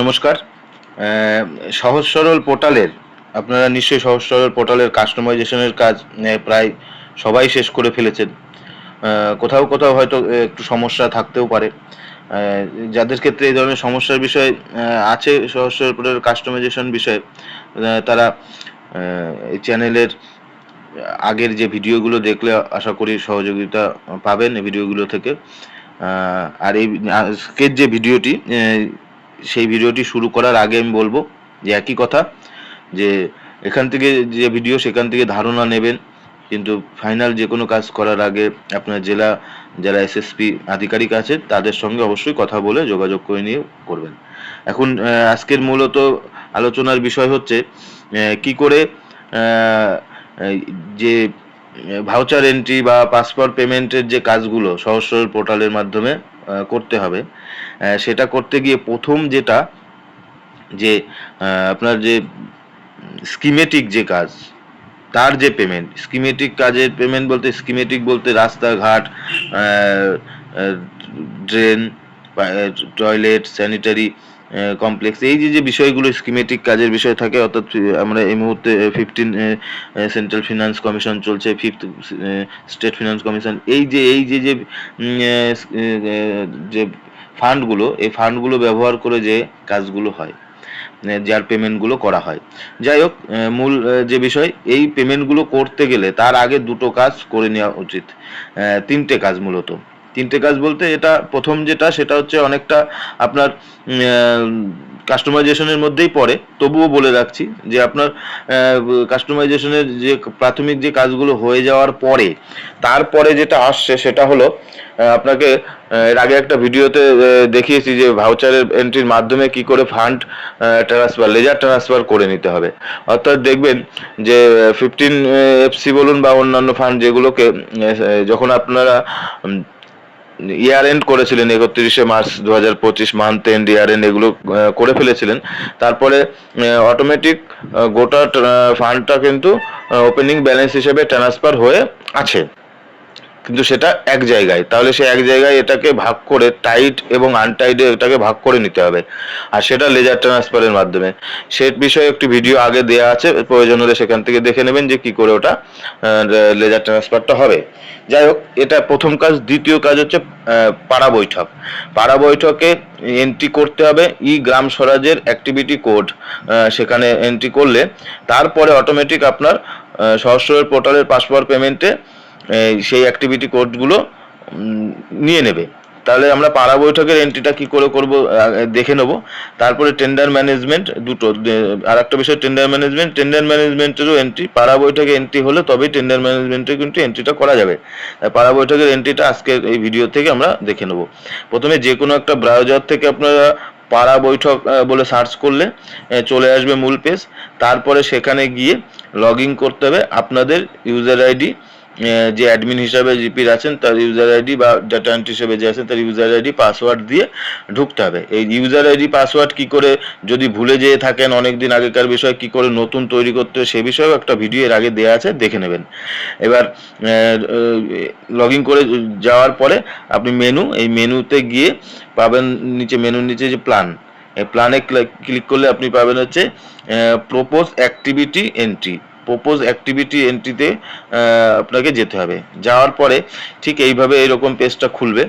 নমস্কার। সহজ সরল পোর্টালের, আপনারা নিশ্চয়ই সহজ সরল পোর্টালের কাস্টমাইজেশনের কাজ প্রায় সবাই শেষ করে ফেলেছেন। কোথাও কোথাও হয়তো একটু সমস্যা থাকতেও পারে। যাদের ক্ষেত্রে এই ধরনের সমস্যার বিষয় আছে সহজ সরল পোর্টালের কাস্টমাইজেশন বিষয়ে তারা এই চ্যানেলের আগের যে ভিডিওগুলো দেখলে আশা করি সহযোগিতা পাবেন এই ভিডিওগুলো থেকে। আর এই আজকের যে ভিডিওটি সেই ভিডিওটি শুরু করার আগে আমি বলব যে একই কথা, যে এখান থেকে যে ভিডিও, সেখান থেকে ধারণা নেবেন। কিন্তু ফাইনাল যে কোনো কাজ করার আগে আপনার জেলা, যারা এসএসপি আধিকারিক আছে তাদের সঙ্গে অবশ্যই কথা বলে যোগাযোগ করে নিয়ে করবেন। এখন আজকের মূলত আলোচনার বিষয় হচ্ছে কি করে যে ভাউচার এন্ট্রি বা পাসপোর্ট পেমেন্টের যে কাজগুলো সহজ সরল পোর্টালের মাধ্যমে করতে হবে। সেটা করতে গিয়ে প্রথম যেটা, যে আপনার যে স্কিমেটিক যে কাজ, তার যে পেমেন্ট স্কিমেটিক কাজের পেমেন্ট বলতে স্কিমেটিক বলতে রাস্তাঘাট ড্রেন টয়লেট স্যানিটারি কমপ্লেক্স এই যে যে বিষয়গুলো স্কিমেটিক কাজের বিষয় থাকে, অর্থাৎ আমরা এই মুহূর্তে ফিফটিন সেন্ট্রাল ফিনান্স কমিশন চলছে ফিফথ স্টেট ফিনান্স কমিশন এই যে এই যে যে যে ফান্ডগুলো এই ফান্ডগুলো ব্যবহার করে যে কাজগুলো হয় যার পেমেন্টগুলো করা হয়। যাই হোক মূল যে বিষয়, এই পেমেন্টগুলো করতে গেলে তার আগে দুটো কাজ করে নেওয়া উচিত তিনটে কাজ মূলত। তিনটে কাজ বলতে এটা প্রথম যেটা, সেটা হচ্ছে অনেকটা আপনার কাস্টমাইজেশনের মধ্যেই পড়ে। তবুও বলে রাখছি যে আপনার কাস্টমাইজেশনের যে প্রাথমিক যে কাজগুলো হয়ে যাওয়ার পরে, তারপরে যেটা আসছে সেটা হলো আপনাকে এর আগে একটা ভিডিওতে দেখিয়েছি যে ভাউচারের এন্ট্রির মাধ্যমে কি করে ফান্ড ট্রান্সফার লেজার ট্রান্সফার করে নিতে হবে। অর্থাৎ দেখবেন যে ফিফটিন এফসি বলুন বা অন্যান্য ফান্ড যেগুলোকে যখন আপনারা ইয়ার এন্ড করেছিলেন একত্রিশে মার্চ দু হাজার পঁচিশ মান্থ এন্ড ইয়ার এন্ড এগুলো করে ফেলেছিলেন। তারপরে অটোমেটিক গোটা ফান্ডটা কিন্তু ওপেনিং ব্যালেন্স হিসেবে ট্রান্সফার হয়ে আছে। কিন্তু সেটা এক জায়গায়। তাহলে সে এক জায়গায় এটাকে ভাগ করে টাইট এবং আনটাইটে এটাকে ভাগ করে নিতে হবে। আর সেটা লেজার ট্রান্সফারের মাধ্যমে। সে বিষয়ে একটি ভিডিও আগে দেয়া আছে, প্রয়োজন হলে সেখান থেকে দেখে নেবেন যে কি করে ওটা লেজার ট্রান্সফারটা হবে। যাই হোক, এটা প্রথম কাজ। দ্বিতীয় কাজ হচ্ছে পাড়া বৈঠক। পাড়া বৈঠকে এন্ট্রি করতে হবে ই গ্রাম স্বরাজের অ্যাক্টিভিটি কোড সেখানে এন্ট্রি করলে। তারপরে অটোমেটিক আপনার সহস্রের পোর্টালের পাসওয়ার্ড পেমেন্টে সেই অ্যাক্টিভিটি কোডগুলো নিয়ে নেবে। তাহলে আমরা পাড়া বৈঠকের এন্ট্রিটা কি করে করব দেখে নেব। তারপরে টেন্ডার ম্যানেজমেন্ট দুটো আর একটা বিষয় টেন্ডার ম্যানেজমেন্ট টেন্ডার ম্যানেজমেন্টেরও এন্ট্রি পাড়া বৈঠকে এন্ট্রি হলে তবেই টেন্ডার ম্যানেজমেন্টে কিন্তু এন্ট্রিটা করা যাবে। পাড়া বৈঠকের এন্ট্রিটা আজকে এই ভিডিও থেকে আমরা দেখে নেব। প্রথমে যে কোনো একটা ব্রাউজার থেকে আপনারা পাড়া বৈঠক বলে সার্চ করলে চলে আসবে মূল পেজ তারপরে সেখানে গিয়ে লগ করতে হবে। আপনাদের ইউজার আইডি যে অ্যাডমিন হিসাবে জিপির আছেন, তার ইউজার আইডি বা ডাটা এন্ট্রি হিসেবে যে আছেন, তার ইউজার আইডি পাসওয়ার্ড দিয়ে ঢুকতে হবে। এই ইউজার আইডি পাসওয়ার্ড কি করে যদি ভুলে যেয়ে থাকেন অনেক দিন আগেকার বিষয়, কি করে নতুন তৈরি করতে হয়, সে বিষয়েও একটা ভিডিও এর আগে দেওয়া আছে, দেখে নেবেন। এবার লগ ইন করে যাওয়ার পরে আপনি মেনু এই মেনুতে গিয়ে পাবেন নিচে মেনুর নিচে যে প্ল্যান প্ল্যানে ক্লিক করলে আপনি পাবেন হচ্ছে propose activity entry propose activity এন্ট্রিতে আপনাকে যেতে হবে। যাওয়ার পরে ঠিক এইভাবে এরকম পেজটা খুলবে।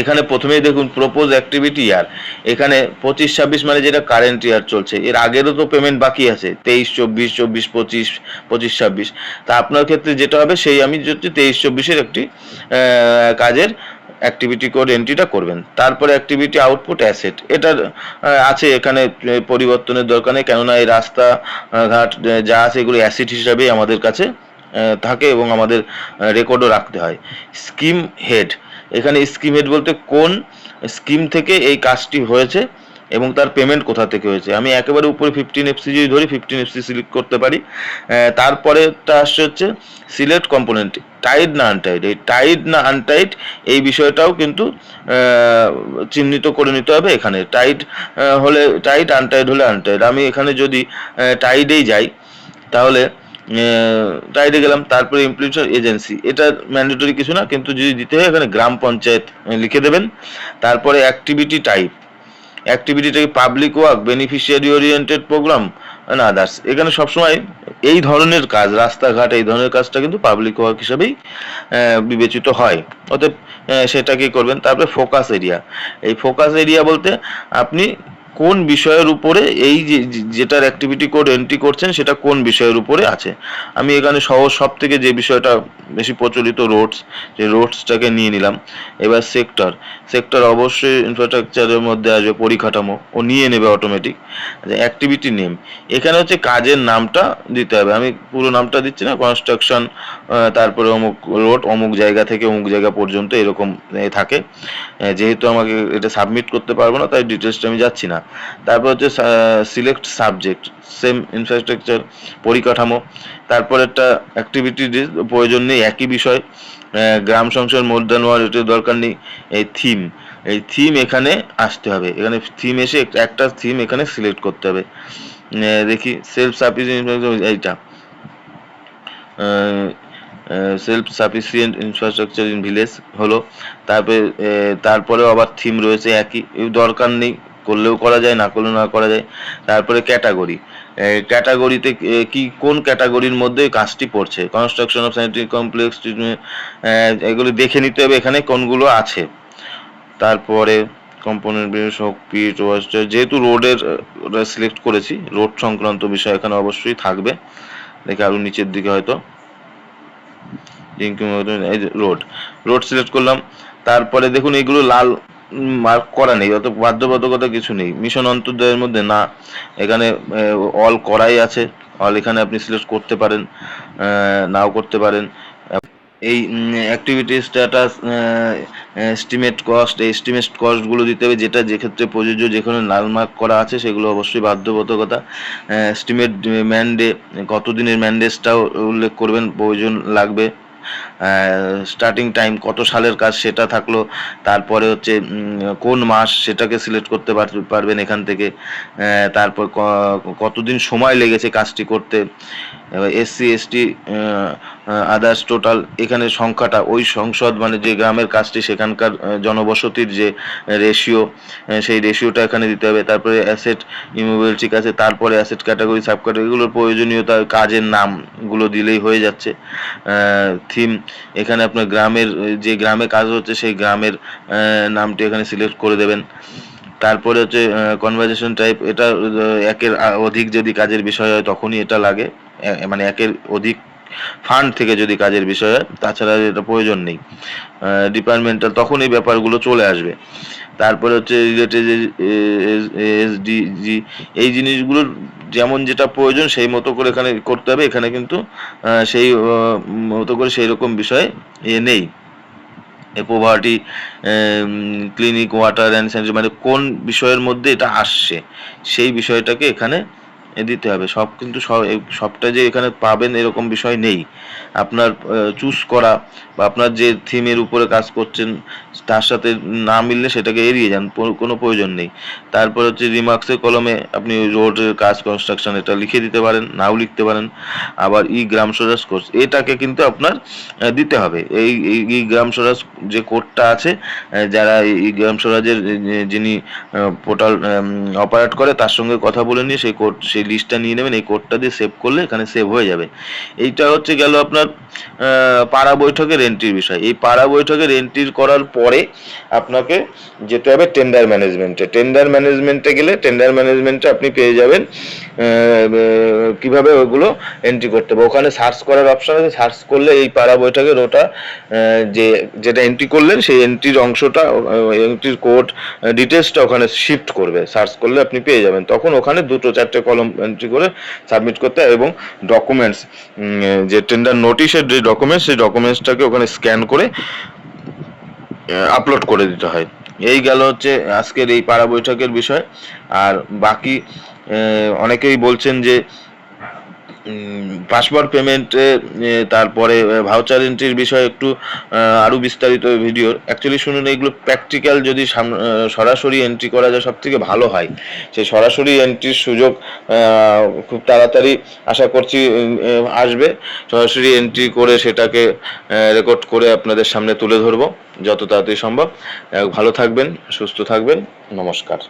এখানে প্রথমেই দেখুন প্রপোজ অ্যাক্টিভিটি ইয়ার এখানে পঁচিশ, ছাব্বিশ মানে যেটা কারেন্ট ইয়ার চলছে। এর আগেরও তো পেমেন্ট বাকি আছে, তেইশ, চব্বিশ চব্বিশ, পঁচিশ পঁচিশ, ছাব্বিশ। তা আপনার ক্ষেত্রে যেটা হবে, সেই আমি হচ্ছে তেইশ, চব্বিশের একটি কাজের অ্যাক্টিভিটি কোড এন্ট্রিটা করবেন। তারপরে অ্যাক্টিভিটি আউটপুট অ্যাসেট এটা আছে এখানে পরিবর্তনের দরকার নেই, কেননা এই রাস্তাঘাট ঘাট যা আছে এগুলো অ্যাসেট হিসাবেই আমাদের কাছে থাকে এবং আমাদের রেকর্ডও রাখতে হয়। স্কিম হেড এখানে স্কিম হেড বলতে কোন স্কিম থেকে এই কাজটি হয়েছে এবং তার পেমেন্ট কোথা থেকে হয়েছে? আমি একেবারে উপরে ফিফটিন এফসি যদি ধরি ফিফটিন এফসি সিলেক্ট করতে পারি। তারপরেটা আসছে হচ্ছে সিলেক্ট কম্পোনেন্ট টাইড না আনটাইড এই টাইড না আনটাইড এই বিষয়টাও কিন্তু চিহ্নিত করে নিতে হবে এখানে। টাইড হলে টাইট আনটাইড হলে আনটাইড আমি এখানে যদি টাইডেই যাই, তাহলে টাইডে গেলাম, তারপরে ইমপ্লিমেন্টেশন এজেন্সি এটা ম্যান্ডেটরি কিছু না, কিন্তু যদি দিতে হয়, এখানে গ্রাম পঞ্চায়েত লিখে দেবেন। তারপরে activity type অ্যাক্টিভিটিটাকে public work beneficiary oriented programme না আদার্স এখানে সবসময় এই ধরনের কাজ, রাস্তাঘাট, এই ধরনের কাজটা কিন্তু পাবলিক ওয়ার্ক হিসেবেই বিবেচিত হয়। অতএব সেটাকে করবেন? তারপরে ফোকাস এরিয়া এই ফোকাস এরিয়া বলতে আপনি কোন বিষয়ের উপরে এই যে যেটার অ্যাক্টিভিটি কোড এন্ট্রি করছেন, সেটা কোন বিষয়ের উপরে আছে? আমি এখানে সহজ সব থেকে যে বিষয়টা বেশি প্রচলিত রোডস যে রোডসটাকে নিয়ে নিলাম। এবার সেক্টর সেক্টর অবশ্যই ইনফ্রাস্ট্রাকচারের মধ্যে আসবে, পরিকাঠামো। ও নিয়ে নেবে অটোমেটিক অ্যাক্টিভিটি নেম এখানে হচ্ছে কাজের নামটা দিতে হবে। আমি পুরো নামটা দিচ্ছি না। কনস্ট্রাকশন তারপরে অমুক রোড অমুক জায়গা থেকে অমুক জায়গা পর্যন্ত এরকম থাকে। যেহেতু আমাকে এটা সাবমিট করতে পারব না, তাই ডিটেলসটা আমি যাচ্ছি না। তারপর হচ্ছে সিলেক্ট সাবজেক্ট সেম ইনফ্রাস্ট্রাকচার পরিকাঠামো। তারপর একটা অ্যাক্টিভিটি প্রয়োজন নেই, একই বিষয়। গ্রাম সংসার মোর দ্যান দরকার নেই, এই থিম এই থিম এখানে আসতে হবে। এখানে থিম এসে একটা থিম এখানে সিলেক্ট করতে হবে। দেখি সেলফ সাফিসিয়েন্ট এইটা। Self sufficient infrastructure in village হলো। তারপরে তারপরেও আবার থিম রয়েছে, একই। দরকার নেই করলেও করা যায়, না করলেও না করা যায়। তারপরে ক্যাটাগরি। ক্যাটাগরিতে কি, কোন ক্যাটাগরির মধ্যে কাজটি পড়ছে? কনস্ট্রাকশন অফ সাইন্টিফিক কমপ্লেক্স এগুলো দেখে নিতে হবে এখানে কোনগুলো আছে। তারপরে কম্পোনেন্ট পিট ওয়াস্টার যেহেতু রোডের সিলেক্ট করেছি, রোড সংক্রান্ত বিষয় এখানে অবশ্যই থাকবে। দেখে আরও নিচের দিকে হয়তো। রোড রোড সিলেক্ট করলাম। তারপরে দেখুন এগুলো লাল মার্ক করা নেই, অত বাধ্যবাধকতা কিছু নেই। মিশন অন্তর্দয়ের মধ্যে না, এখানে অল করাই আছে। অল এখানে আপনি সিলেক্ট করতে পারেন নাও করতে পারেন। এই অ্যাক্টিভিটি স্ট্যাটাস এস্টিমেট কস্ট এই এস্টিমেট কস্টগুলো দিতে হবে, যেটা যে ক্ষেত্রে প্রযোজ্য, যেখানে লাল মার্ক করা আছে, সেগুলো অবশ্যই বাধ্যবাধকতা। এস্টিমেট ম্যান্ডে কতদিনের ম্যান্ডেজটাও উল্লেখ করবেন, প্রয়োজন লাগবে। স্টার্টিং টাইম কত সালের কাজ সেটা থাকল, তারপরে হচ্ছে কোন মাস সেটাকে সিলেক্ট করতে পার- পারবেন এখান থেকে তারপর কতদিন সময় লেগেছে কাজটি করতে এসসি এসটি আদার্স টোটাল এখানে সংখ্যাটা, ওই সংসদ মানে যে গ্রামের কাজটি সেখানকার জনবসতির যে রেশিও সেই রেশিওটা এখানে দিতে হবে, তারপরে অ্যাসেট ইমুভেল ঠিক আছে তারপরে অ্যাসেট ক্যাটাগরি সাব ক্যাটাগরিগুলোর প্রয়োজনীয়তা, কাজের নামগুলো দিলেই হয়ে যাচ্ছে থিম এখানে আপনার গ্রামের, যে গ্রামে কাজ হচ্ছে সেই গ্রামের নামটি এখানে সিলেক্ট করে দেবেন। তারপরে হচ্ছে কনভারজেশন টাইপ এটা একের অধিক যদি কাজের বিষয় হয় তখনই এটা লাগে। মানে একের অধিক ফান্ড থেকে যদি কাজের বিষয়, তাছাড়া এটা প্রয়োজন নেই। ডিপার্টমেন্টাল তখন এই ব্যাপারগুলো চলে আসবে। তারপরে হচ্ছে রিলেটেড এসডিজি এই জিনিসগুলোর যেমন যেটা প্রয়োজন সেই মতো করে এখানে করতে হবে। এখানে কিন্তু সেই মতো করে সেই রকম বিষয়ে এ নেই। Poverty clinic water and sanitary মানে কোন বিষয়ের মধ্যে এটা আসছে, সেই বিষয়টাকে এখানে দিতে হবে। সব কিন্তু সবটা যে এখানে পাবেন এরকম বিষয় নেই। আপনার চুজ করা বা আপনার যে থিমের উপরে কাজ করছেন, তার সাথে না মিললে সেটাকে এড়িয়ে যান কোনো প্রয়োজন নেই। তারপর হচ্ছে রিমার্কসের কলমে আপনি রোডের কাজ কনস্ট্রাকশন এটা লিখে দিতে পারেন, নাও লিখতে পারেন। আবার ই গ্রাম স্বরাজ কোর্স এটাকে কিন্তু আপনার দিতে হবে। এই ই গ্রাম স্বরাজ যে কোডটা আছে যারা ই গ্রাম স্বরাজের যিনি পোর্টাল অপারেট করে, তার সঙ্গে কথা বলে নিয়ে সেই কোড সেই লিস্টটা নিয়ে নেবেন, এই কোডটা দিয়ে সেভ করলে এখানে সেভ হয়ে যাবে। এইটা হচ্ছে গেল আপনার পাড়া বৈঠকের এন্ট্রির বিষয়। এই পাড়া বৈঠকের এন্ট্রি করার পরে আপনাকে যেতে হবে টেন্ডার ম্যানেজমেন্টে টেন্ডার ম্যানেজমেন্টে গেলে টেন্ডার ম্যানেজমেন্টে আপনি পেয়ে যাবেন কীভাবে ওগুলো এন্ট্রি করতে হবে। ওখানে সার্চ করার অপশন আছে। সার্চ করলে এই পাড়া বৈঠকের ওটা যে, যেটা এন্ট্রি করলেন, সেই এন্ট্রির অংশটা এন্ট্রির কোড ডিটেলসটা ওখানে শিফট করবে। সার্চ করলে আপনি পেয়ে যাবেন। তখন ওখানে দুটো, চারটে কলম এন্ট্রি করে সাবমিট করতে এবং ডকুমেন্টস যে টেন্ডার নোটিশের যে ডকুমেন্টস সেই ডকুমেন্টসটাকে ওখানে স্ক্যান করে আপলোড করে দিতে হয়। এই গেল হচ্ছে আজকের এই পাড়া বৈঠকের বিষয়। আর বাকি অনেকেই বলছেন যে পাসওয়ার্ড পেমেন্টে তারপরে ভাউচার এন্ট্রির বিষয়ে একটু আরও বিস্তারিত ভিডিও অ্যাকচুয়ালি শুনুন, এগুলো প্র্যাকটিক্যাল যদি সরাসরি এন্ট্রি করা যায় সব থেকে ভালো হয়। সেই সরাসরি এন্ট্রির সুযোগ খুব তাড়াতাড়ি আশা করছি আসবে। সরাসরি এন্ট্রি করে সেটাকে রেকর্ড করে আপনাদের সামনে তুলে ধরবো, যত তাড়াতাড়ি সম্ভব। ভালো থাকবেন, সুস্থ থাকবেন। নমস্কার।